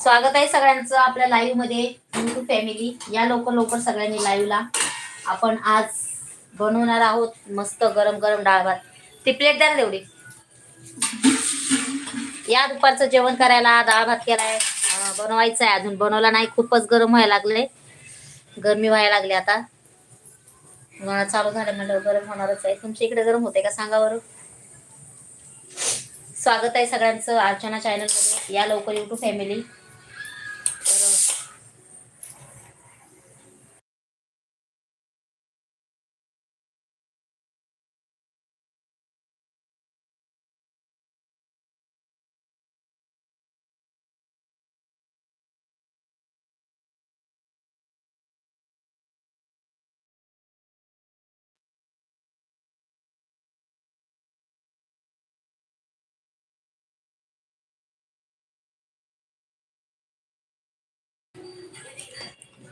स्वागत आहे सगळ्यांचं आपल्या लाईव्हमध्ये. हिंदू फॅमिली या लवकर लवकर सगळ्यांनी लाईव्हला आपण आज बनवणार आहोत मस्त गरम गरम डाळ भात. ती प्लेट द्या ना तेवढी. या दुपारचं जेवण करायला डाळ भात केलाय. बनवायचं आहे अजून. बनवला नाही खूपच गरम व्हायला लागले गरमी व्हायला लागली आता. उन्हाळा चालू झालं म्हणलं गरम होणारच आहे. तुमच्या इकडे गरम होते का? सांगा बरं. स्वागत आहे सगळ्यांचं. अर्चना चॅनलमध्ये. या लवकर युट्यूब फॅमिली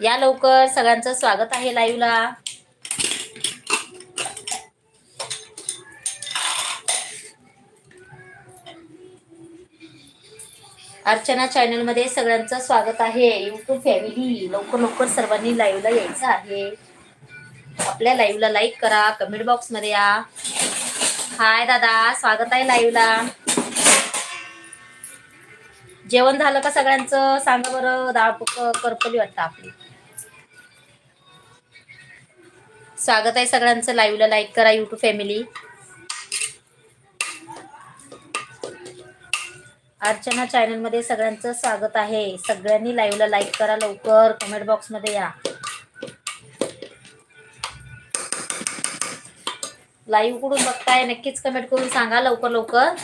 या लवकर सगळ्यांचं स्वागत आहे लाईव्हला. अर्चना चॅनलमध्ये सगळ्यांचं स्वागत आहे. युट्यूब फॅमिली लवकर लवकर सर्वांनी लाईव्हला यायचं आहे. आपल्या लाईव्हला लाईक करा कमेंट बॉक्समध्ये या. हाय दादा स्वागत आहे लाईव्हला. जेवण झालं का सगळ्यांचं? सांगा बरं दाळ करपली वाटतं आपली. स्वागत आहे सगळ्यांचं लाईव्हला लाईक करा युट्यूब फॅमिली अर्चना चॅनलमध्ये सगळ्यांचं स्वागत आहे. सगळ्यांनी लाईव्हला लाईक करा लवकर. कमेंट बॉक्समध्ये या. लाईव्ह कुठून बघताय? नक्कीच कमेंट करून सांगा लवकर लवकर.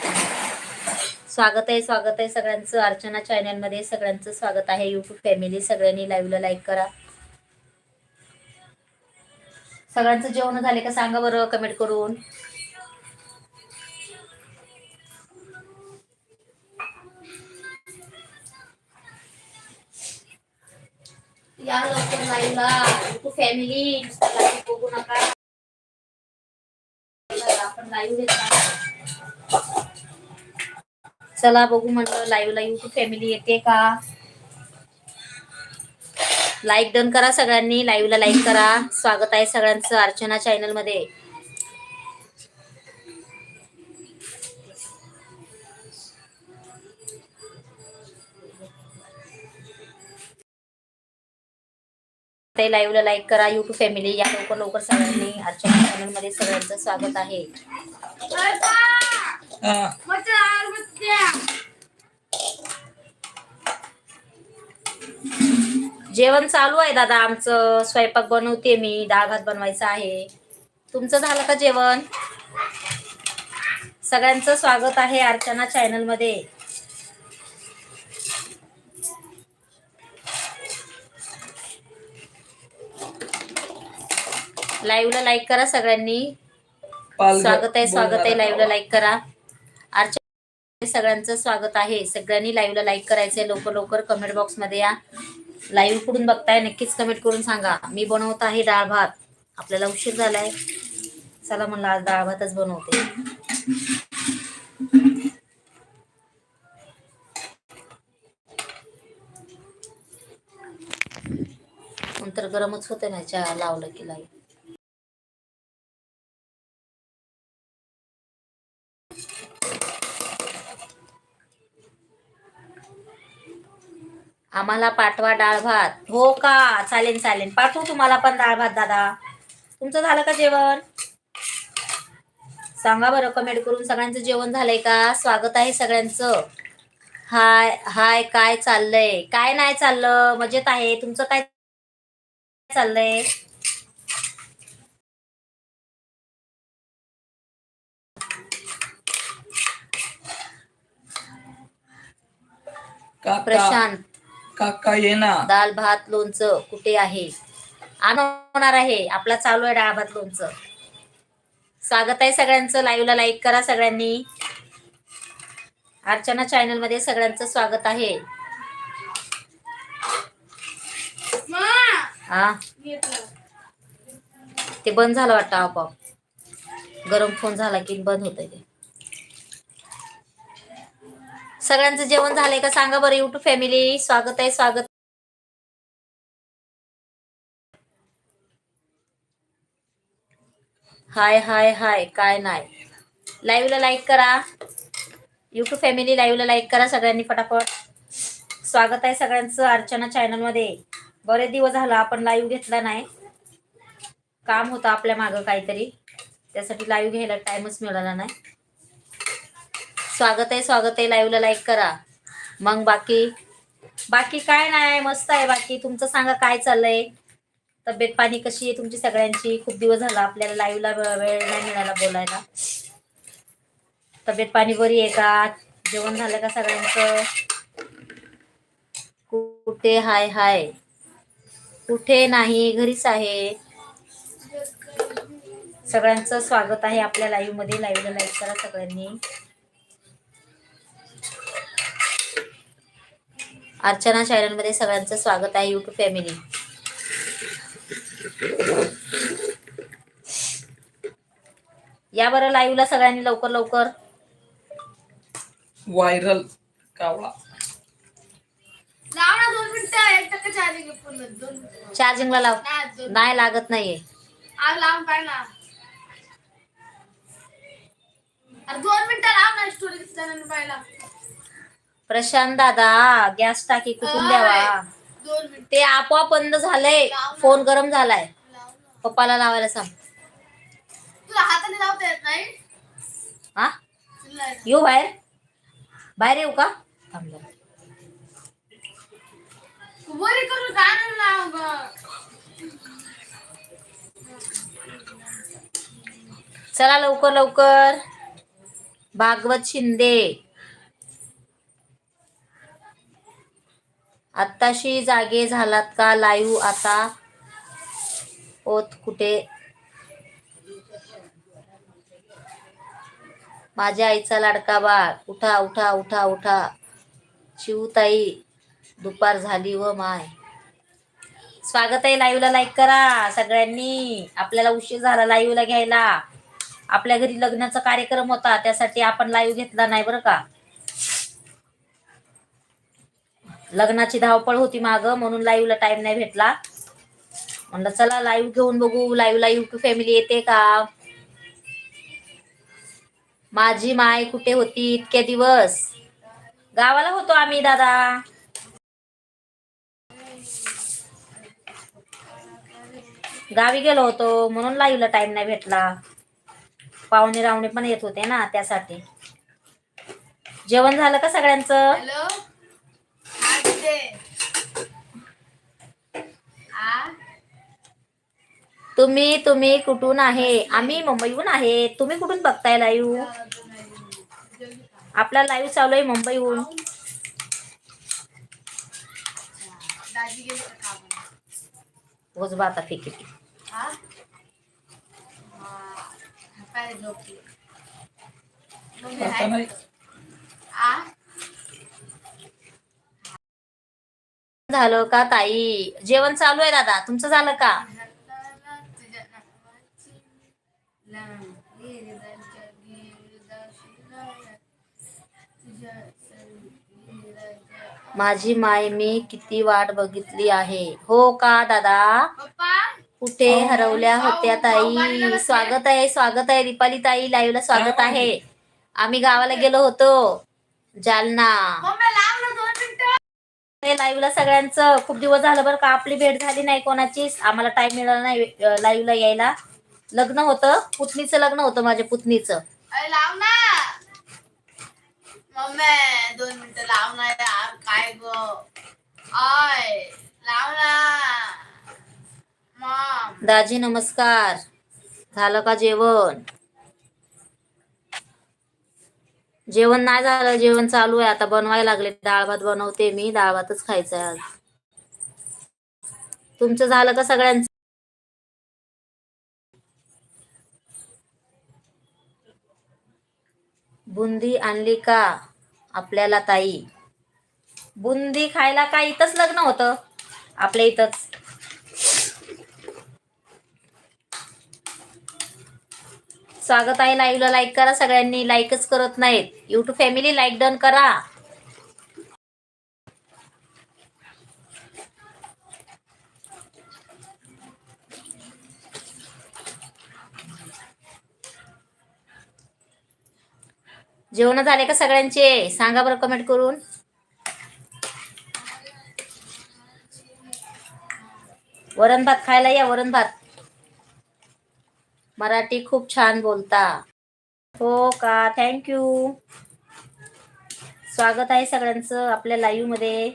स्वागत आहे स्वागत आहे सगळ्यांचं. अर्चना चॅनलमध्ये सगळ्यांचं स्वागत आहे. युट्यूब फॅमिली सगळ्यांनी लाईव्हला लाईक करा. सगळ्यांचं जेवण झाले का सांगा बरं कमेंट करून. या लवकर लाईव्हला तू फॅमिली बघू नका. आपण लाईव्ह घेतला चला बघू म्हटलं लाईव्ह लाईव्ह तू फॅमिली येते का? लाईक डन करा सगळ्यांनी. लाईव्हला लाईक करा. स्वागत आहे सगळ्यांचं अर्चना चॅनलमध्ये. ते लाईव्हला लाईक करा. युट्यूब फॅमिली या लवकर लवकर सगळ्यांनी अर्चना चॅनलमध्ये सगळ्यांचं स्वागत आहे. जेवण चालू आहे दादा आमचं. स्वयंपाक बनवते मी. डाळ भात बनवायचा आहे. तुमचं झालं का जेवण? सगळ्यांचं स्वागत आहे अर्चना चॅनलमध्ये. लाईव्हला लाईक करा सगळ्यांनी. स्वागत आहे स्वागत आहे. लाईव्हला लाईक करा. अर्चना सगळ्यांचं स्वागत आहे. सगळ्यांनी लाईव्हला लाईक करायचंय. लवकर लवकर कमेंट बॉक्समध्ये या. लाईव्ह कुठून बघताय नक्कीच कमेंट करून सांगा. मी बनवत आहे डाळ भात. आपल्याला उशीर झालाय. चला म्हणलं आज डाळ भातच बनवते. नंतर गरमच होते ना चहा लावलं की लाईव्ह आम्हाला पाठवा डाळ भात. हो का? चालेल चालेल. पाठवू तुम्हाला पण डाळ भात दादा. तुमचं झालं का जेवण? सांगा बरं कमेंट करून. सगळ्यांचं जेवण झालंय का? स्वागत आहे सगळ्यांचं. हाय हाय काय चाललंय? काय नाही चाललं. मजेत आहे. तुमचं काय चाललंय? प्रशांत. काका ये ना. दाल भात लोणचं कुठे आहे? होणार आहे. आपला चालू आहे डाळ भात लोणचं. स्वागत आहे सगळ्यांचं. लाईव्हला लाईक करा सगळ्यांनी. अर्चना चॅनलमध्ये सगळ्यांचं स्वागत आहे. हा? ते बंद झालं वाटतं आपोआप. गरम फोन झाला की बंद होत ते. सगळ्यांचं जेवण झालंय का सांगा बरं युट्यूब फॅमिली स्वागत आहे स्वागत. हाय हाय हाय काय नाही. लाईव्हला लाईक करा. युट्यूब फॅमिली लाईव्हला लाईक करा सगळ्यांनी फटाफट. स्वागत आहे सगळ्यांचं अर्चना चॅनलमध्ये. बरेच दिवस झाला आपण लाईव्ह घेतला नाही. काम होतं आपल्या मागं काहीतरी. त्यासाठी लाईव्ह घ्यायला टाइमच मिळाला नाही. स्वागत आहे स्वागत आहे. लाईव्हला लाईक करा. मग बाकी? बाकी काय नाही मस्त आहे बाकी. तुमचं सांगा काय चाललंय? तब्येत पाणी कशी आहे तुमची सगळ्यांची? खूप दिवस झाला आपल्याला लाईव्हला वेळ नाही मिळाला बोलायला. तब्येत पाणी बरी आहे का? जेवण झालं का सगळ्यांचं? कुठे? हाय हाय. कुठे नाही घरीच आहे. सगळ्यांचं स्वागत आहे आपल्या लाईव्हमध्ये. लाईव्हला लाईक करा सगळ्यांनी. अर्चना चॅनलमध्ये सगळ्यांचं स्वागत आहे युट्यूब फॅमिली या बरं लाईव्हला सगळ्यांनी लवकर लवकर. व्हायरल कावळा लाव ना दोन मिनिटं एक टक्का चार्जिंग. चार्जिंगला लाव. नाही, लागत नाहीये. दोन मिनिटं लाव ना स्टोरी जणांनी पाहिला प्रशांत दादा गॅस टाकी कुठून द्यावा? ते आपोआप बंद झालंय. फोन गरम झालाय. पप्पाला लावायला सांग. तुला हाताने लावता येत नाही? हा? येऊ बाहेर. बाहेर येऊ का? थांब जरा. वरी करू गाणं लाव गं. चला लवकर लवकर. भागवत शिंदे. आत्ताशी जागे झालात का लाईव्ह आता? ओत कुठे? माझ्या आईचा लाडका बाळ. उठा उठा उठा उठा. शिवताई दुपार झाली व माय. स्वागत आहे लाईव्हला लाईक करा सगळ्यांनी. आपल्याला उशीर झाला लाईव्हला घ्यायला. आपल्या घरी लग्नाचा कार्यक्रम होता त्यासाठी आपण लाईव्ह घेतला नाही बरं का? लग्नाची धावपळ होती माग म्हणून लाईव्हला टाइम नाही भेटला. म्हणलं चला लाईव्ह घेऊन बघू. लाईव्हला युट्यूब फॅमिली येते का? माझी माय कुठे होती? इतके दिवस. गावाला होतो आम्ही दादा. गावी गेलो होतो म्हणून लाईव्हला टाइम नाही भेटला. पाहुणे रावणे पण येत होते ना त्यासाठी. जेवण झालं का सगळ्यांचं? तुम्ही तुम्ही कुठून आहे आम्ही मुंबईहून आहे तुम्ही कुठून बघताय लाईव्ह आपला लाईव्ह चालू आहे मुंबईहून उजबा आता फिकी हा? आहे? आ? झालं का ताई? जेवण चालू आहे दादा. तुमचं झालं का? माझी माय मी किती वाट बघितली आहे. हो का दादा? कुठे हरवल्या होत्या ताई? स्वागत आहे स्वागत आहे. दीपाली ताई लाईव्हला स्वागत आहे. आम्ही गावाला गेलो होतो. जालना मम्मी लाव ना दोन मिनिटं हे लाईव्हला सगळ्यांचं खूप दिवस झालं बरं का आपली भेट झाली नाही कोणाचीच. आम्हाला टाइम मिळाला नाही लाईव्हला यायला. लग्न होतं पुतणीचं लग्न होतं माझ्या पुतणीचं. लाव ना. मम्मी दोन मिनिटं लाव ना यार काय ग? आय लाव ना. मॉम. दाजी नमस्कार. झालं का जेवण? जेवण नाही झालं जेवण चालू आहे. आता बनवायला लागले. डाळ भात बनवते मी. डाळ भातच खायचा आहे आज. तुमचं झालं का सगळ्यांचं? बुंदी आणली का आपल्याला ताई? बुंदी खायला का इथंच लग्न होतं? आपल्या इथंच. स्वागत आहे लाईव्हला लाईक करा. सगळ्यांनी लाईकच करत नाहीत. युट्यूब फॅमिली लाईक डन करा. जेवण झाले का सगळ्यांचे? सांगा बरं कमेंट करून. वरण भात खायला या वरण भात. मराठी खूप छान बोलता. हो का? थँक्यू स्वागत आहे सगळ्यांचं आपल्या लाईव्हमध्ये.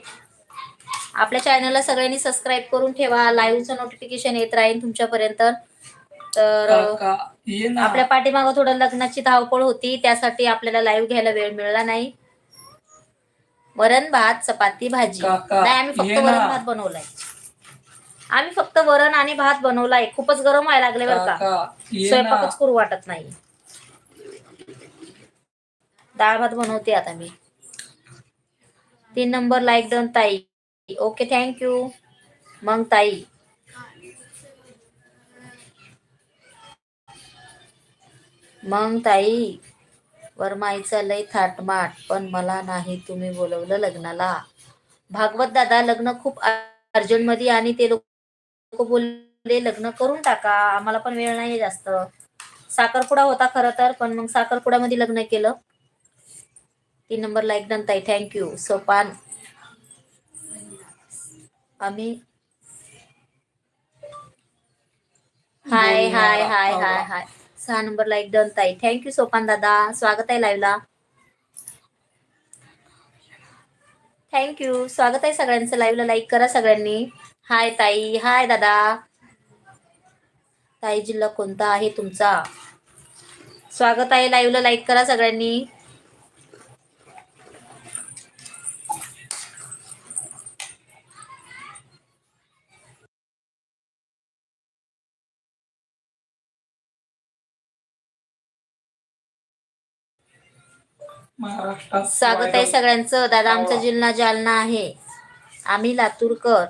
आपल्या चॅनलला सगळ्यांनी सबस्क्राईब करून ठेवा. लाईव्हचं नोटिफिकेशन येत राहील तुमच्यापर्यंत. तर ना. आपल्या पाठीमागं थोडं लग्नाची धावपळ होती. त्यासाठी आपल्याला लाईव्ह घ्यायला वेळ मिळाला नाही. वरण भात चपाती भाजी. नाही आम्ही फक्त. वरण भात बनवलाय. आम्ही फक्त वरण आणि भात बनवलाय. खूपच गरम व्हायला लागले बरं का. स्वयंपाकच करू वाटत नाही. डाळ भात बनवते आता मी. तीन नंबर लाईक डन ताई. ओके थँक्यू मग ताई. मग ताई वरमाईचा लय थाटमाट पण मला नाही तुम्ही बोलवलं लग्नाला. भागवत दादा लग्न खूप अर्जंटमध्ये आणि ते लोक बोलले लग्न करून टाका आम्हाला पण वेळ नाही जास्त. साखरपुडा होता खरं तर पण मग साखरपुड्यामध्ये लग्न केलं. तीन नंबर लाईक डन ताई थँक्यू सोपान. आम्ही. Hi hi hi hi hi सहा नंबर लाईक डन ताई. थँक्यू सोपान दादा. स्वागत आहे लाईव्हला थँक्यू स्वागत आहे सगळ्यांचं. लाईव्हला लाईक करा सगळ्यांनी. हाय ताई हाय दादा. ताई जिल्हा कोणता आहे तुमचा? स्वागत आहे लाईव्हला लाईक करा सगळ्यांनी. स्वागत आहे सगळ्यांचं. दादा आमचा जिल्हा जालना आहे. आम्ही लातूरकर.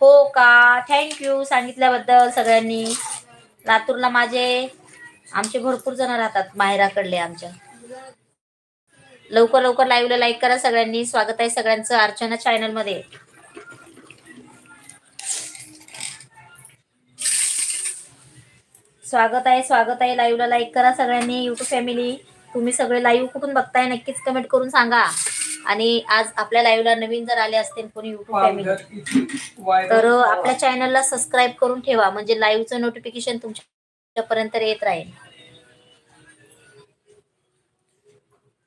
हो का? थँक्यू सांगितल्याबद्दल सगळ्यांनी. लातूरला माझे आमचे भरपूर जण राहतात माहेराकडले आमच्या. लवकर लवकर लाईव्हला लाईक करा सगळ्यांनी. स्वागत आहे सगळ्यांचं अर्चना चॅनलमध्ये स्वागत आहे स्वागत आहे. लाईव्हला लाईक करा सगळ्यांनी. युट्यूब फॅमिली तुम्ही सगळे लाईव्ह कुठून बघताय नक्कीच कमेंट करून सांगा. आणि आज आपल्या लाईव्हला नवीन जर आले असतील कोणी युट्यूब फॅमिली तर. आपल्या चॅनलला सबस्क्राईब करून ठेवा. म्हणजे लाईव्हचं नोटिफिकेशन तुमच्यापर्यंत येत राहील.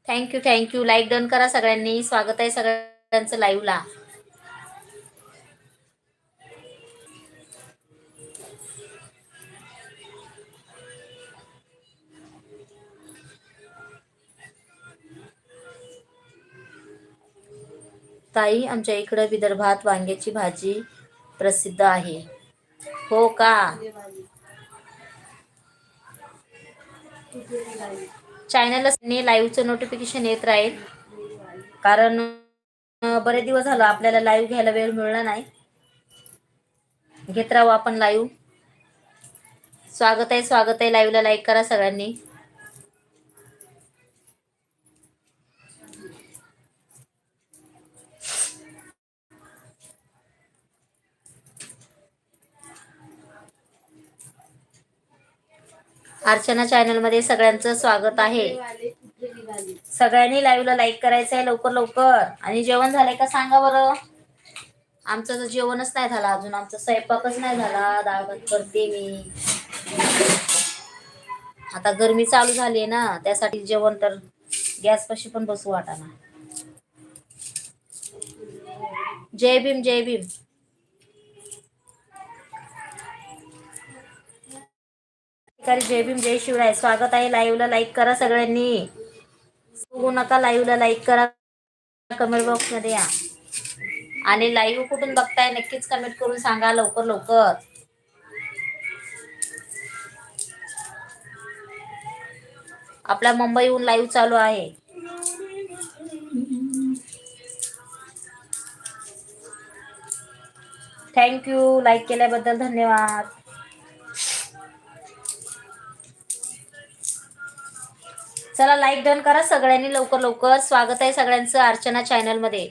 थँक्यू थँक्यू लाईक डन करा सगळ्यांनी. स्वागत आहे सगळ्यांचं लाईव्हला ताई आमच्या इकडं विदर्भात वांग्याची भाजी प्रसिद्ध आहे. हो का? चॅनलला लाईव्हचं नोटिफिकेशन येत राहील. कारण बरे बरेच दिवस झालं आपल्याला लाईव्ह घ्यायला वेळ मिळला नाही. घेत राहू आपण लाईव्ह स्वागत आहे स्वागत आहे. लाईव्हला लाईक करा सगळ्यांनी. अर्चना चॅनलमध्ये सगळ्यांचं स्वागत आहे. सगळ्यांनी लाईव्हला लाईक करायचं आहे लवकर लवकर. आणि जेवण झालंय का सांगा बरं? आमचं तर जेवणच नाही झालं अजून. आमचा स्वयंपाकच नाही झाला. डाळ भात करते मी. आता गरमी चालू झाली आहे ना त्यासाठी जेवण तर गॅस पाशी पण बसू वाटाना जय भीम जय भीम. नमस्कार जय भीम जय शिवराय. स्वागत आहे लाईव्हला लाईक करा सगळ्यांनी. बघू नका लाईव्हला लाईक करा. कमेंट बॉक्समध्ये या. आणि लाईव्ह कुठून बघताय नक्कीच कमेंट करून सांगा लवकर लवकर. आपला मुंबईहून लाईव्ह चालू आहे. थँक्यू लाईक केल्याबद्दल धन्यवाद. चला लाईक डन करा. सगळ्यांनी लवकर लवकर स्वागत आहे सगळ्यांचं अर्चना चॅनलमध्ये.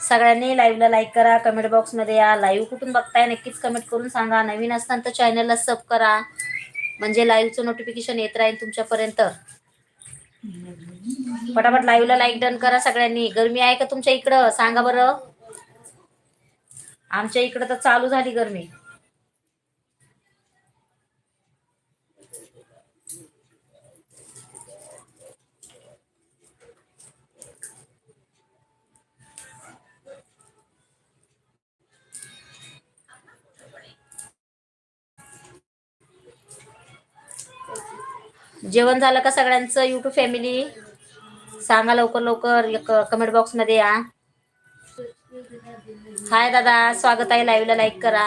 सगळ्यांनी लाईव्हला लाईक करा कमेंट बॉक्समध्ये या. लाईव्ह कुठून बघताय नक्कीच कमेंट करून सांगा. नवीन असताना तर चॅनलला सब करा. म्हणजे लाईव्हचं नोटिफिकेशन येत राहील तुमच्यापर्यंत. फटाफट लाईव्हला लाईक डन करा सगळ्यांनी. गरमी आहे का तुमच्या इकडं? सांगा बरं. आमच्या इकडे तर चालू झाली गरमी. जेवण झालं का सगळ्यांचं? युट्यूब फॅमिली सांगा लवकर लवकर कमेंट बॉक्समध्ये या. हाय दादा स्वागत आहे लाईव्हला लाईक करा.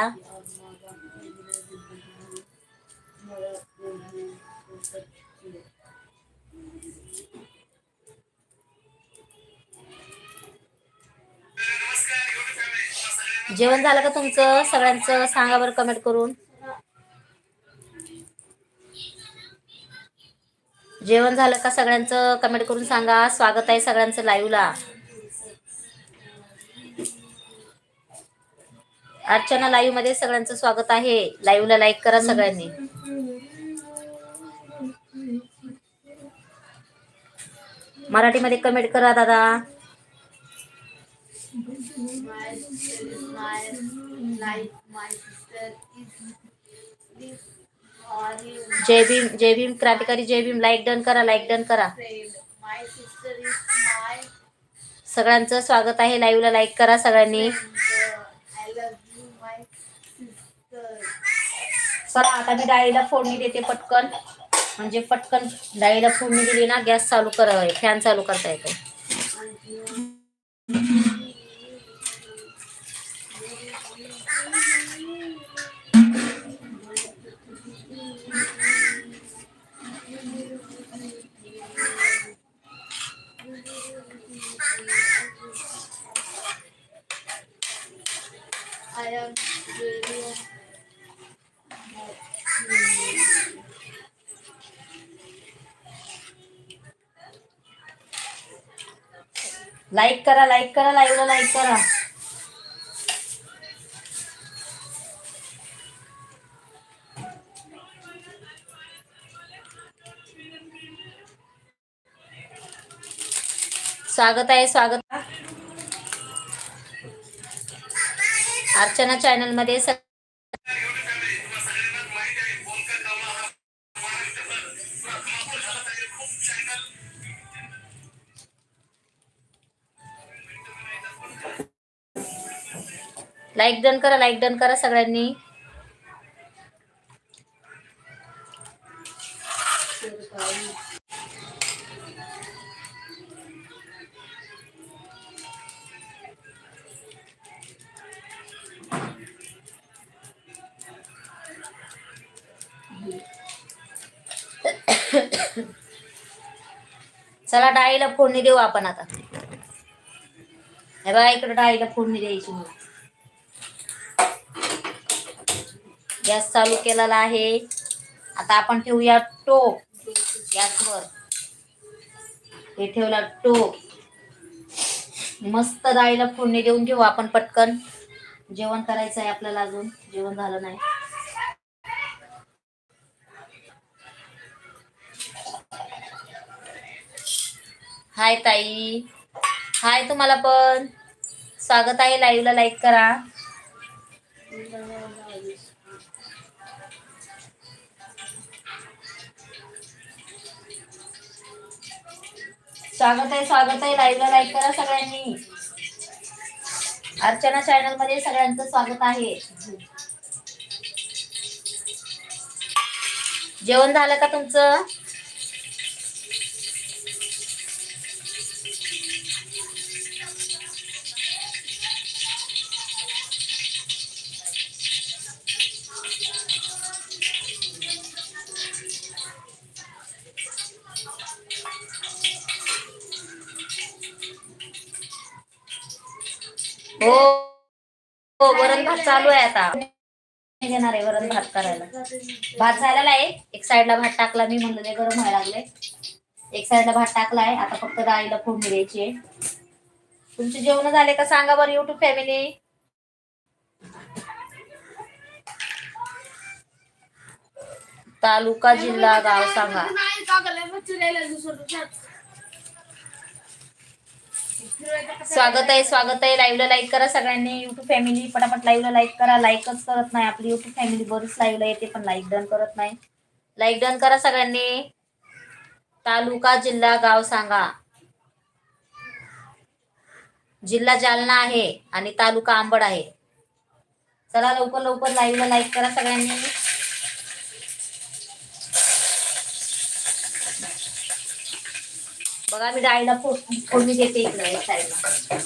जेवण झालं का तुमचं? सगळ्यांचं सांगा बरं कमेंट करून. जेवण झालं का सगळ्यांचं? कमेंट करून सांगा. स्वागत आहे सगळ्यांचं लाईव्हला अर्चना लाईव्हमध्ये सगळ्यांचं स्वागत आहे. लाईव्हला लाईक करा सगळ्यांनी. मराठीमध्ये कमेंट करा दादा. जय भीम जय भीम क्रांतिकारी जय भीम. लाईक डन करा लाईक डन करा. सगळ्यांचं स्वागत आहे. लाईव्हला लाईक करा सगळ्यांनी. चला आता मी डाळीला फोडणी देते पटकन. म्हणजे पटकन डाळीला फोडणी दिली ना गॅस चालू कर फॅन चालू करता येतो लाईक करा लाईक करा लाईव्हला लाईक करा. स्वागत आहे स्वागत. अर्चना चॅनलमध्ये लाईक डन करा लाईक डन करा सगळ्यांनी. चला डाळीला फोडणी देऊ आपण आता. हे बघा इकडे डाळीला फोडणी द्यायची मला गॅस चालू केलेला आहे. आता आपण ठेवूया टोप. गॅसवर. हे ठेवला टोप. मस्त डाळीला फोडणी देऊन घेऊ आपण पटकन. जेवण करायचं आहे आपल्याला अजून. जेवण झालं नाही. हाय ताई. हाय तुम्हाला पण. स्वागत आहे लाईव्हला लाईक करा. स्वागत आहे स्वागत आहे. लाईव्हला लाईक करा सगळ्यांनी. अर्चना चॅनलमध्ये सगळ्यांचं स्वागत आहे. जेवण झालं का तुमचं? आता. घेणार आहे वरण भात करायला. भात झालेला आहे. एक साईडला भात टाकला मी म्हणलं ते गरम व्हायला लागले एक साईडला भात टाकला आहे. आता फक्त डाळीला फोडणी द्यायची आहे. तुमचे जेवण झाले का सांगा बरं युट्यूब फॅमिली तालुका जिल्हा गाव सांगा नाही का गले मच्छी राहिला दुसरं दुसरं. स्वागत आहे स्वागत आहे. लाईव्हला लाईक करा सगळ्यांनी. युट्यूब फॅमिली पटापट लाईव्हला लाईक करा. लाईकच करत नाही आपली युट्यूब फॅमिली बरीच लाईव्हला येते पण लाईक डन करत नाही. लाईक डन करा सगळ्यांनी. तालुका जिल्हा गाव सांगा. जिल्हा जालना आहे आणि तालुका आंबड आहे. चला लवकर लवकर लाईव्हला लाईक करा सगळ्यांनी. बघा मी डाळीला फोडणी देते इकडे साईडला.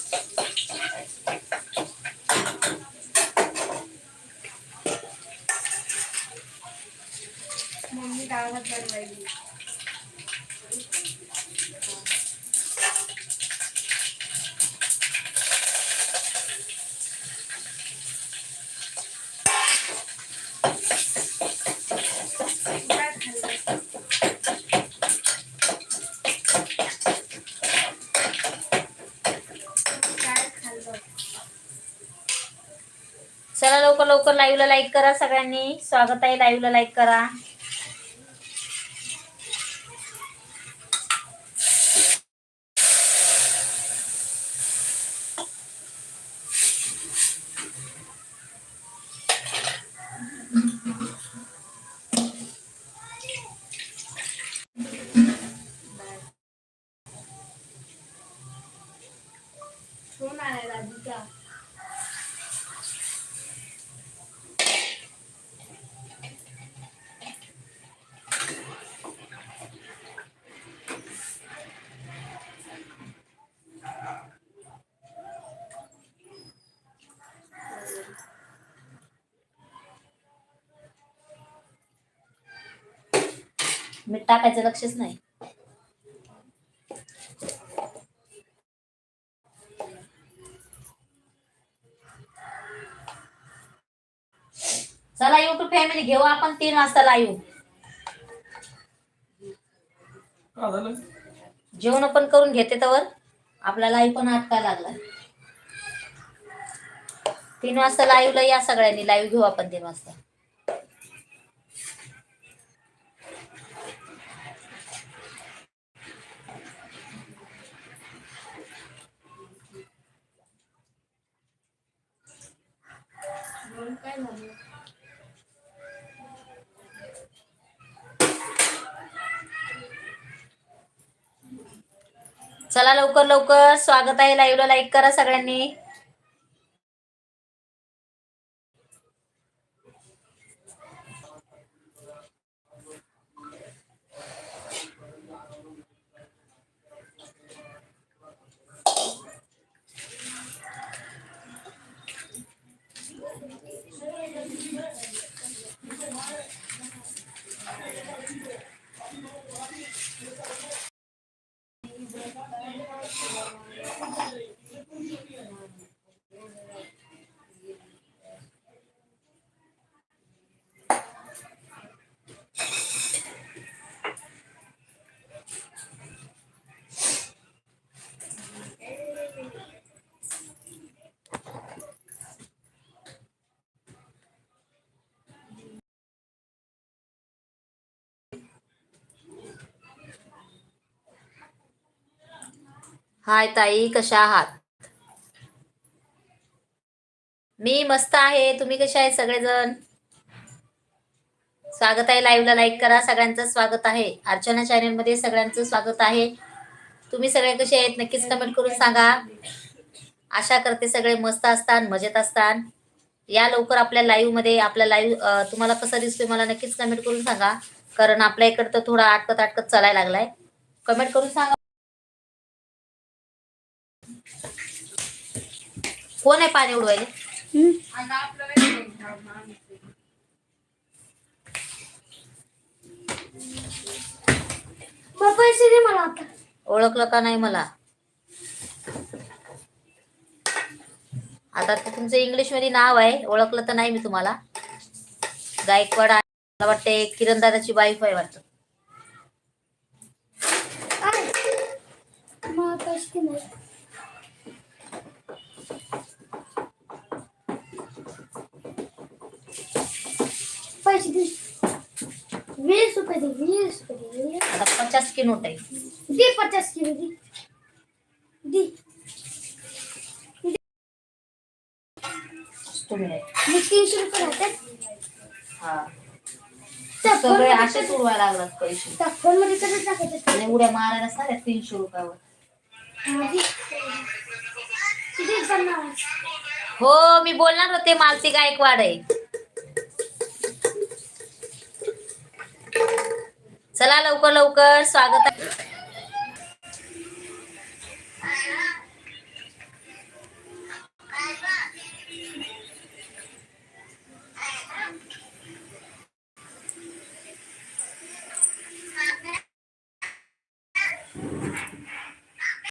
मम्मी डाळ बनवायची लाईव्हला लाईक करा सगळ्यांनी. स्वागत आहे लाईव्हला लाईक करा. मीठ टाकायचं लक्षच नाही. चला युट्यूब फॅमिली घेऊ आपण तीन वाजता लाईव्ह जेवण पण करून घेते तर आपला लाईव्ह पण अटका लागला. तीन वाजता लाईव्हला या सगळ्यांनी. लाईव्ह घेऊ आपण तीन वाजता. काय झालं चला लवकर लवकर स्वागत आहे लाईव्हला लाईक करा सगळ्यांनी. हाय ताई कशा आहात? मी मस्त आहे. तुम्ही कशा आहेत सगळेजण? स्वागत आहे. लाईव्हला लाईक करा. सगळ्यांचं स्वागत आहे. अर्चना चॅनलमध्ये सगळ्यांचं स्वागत आहे. तुम्ही सगळे कसे आहेत? नक्कीच कमेंट करून सांगा. आशा करते सगळे मस्त असतात मजेत असतात या लवकर आपल्या लाईव्हमध्ये आपल्या लाईव्ह तुम्हाला कसं दिसतोय मला नक्कीच कमेंट करून सांगा. कारण आपल्या इकडं तर थोडा आटकत आटकत चालायला लागलाय. कमेंट करून सांगा. कोण आहे पाणी उडवायला? पैसे दे मला आता. ओळखलं का नाही मला? आता तुमचं इंग्लिशमध्ये नाव आहे ओळखलं तर नाही मी तुम्हाला. गायकवाड. मला वाटते किरण दादाची वाईफ आहे वाटतं. दे वीस दे आता पचास की नोट आहे दे पचास किलो दे दे तुम्ही नाही. मी तीनशे रुपये राहतात हा सगळे असेच उडवायला लागलात पैसे त्या फोनमध्ये कसं टाकायचं आणि उड्या मारायला साऱ्या तीनशे रुपयावर हा, दे. किती पन्नास हो मी बोलणार होते मालती गायकवाड आहे चला लवकर लवकर स्वागत आहे.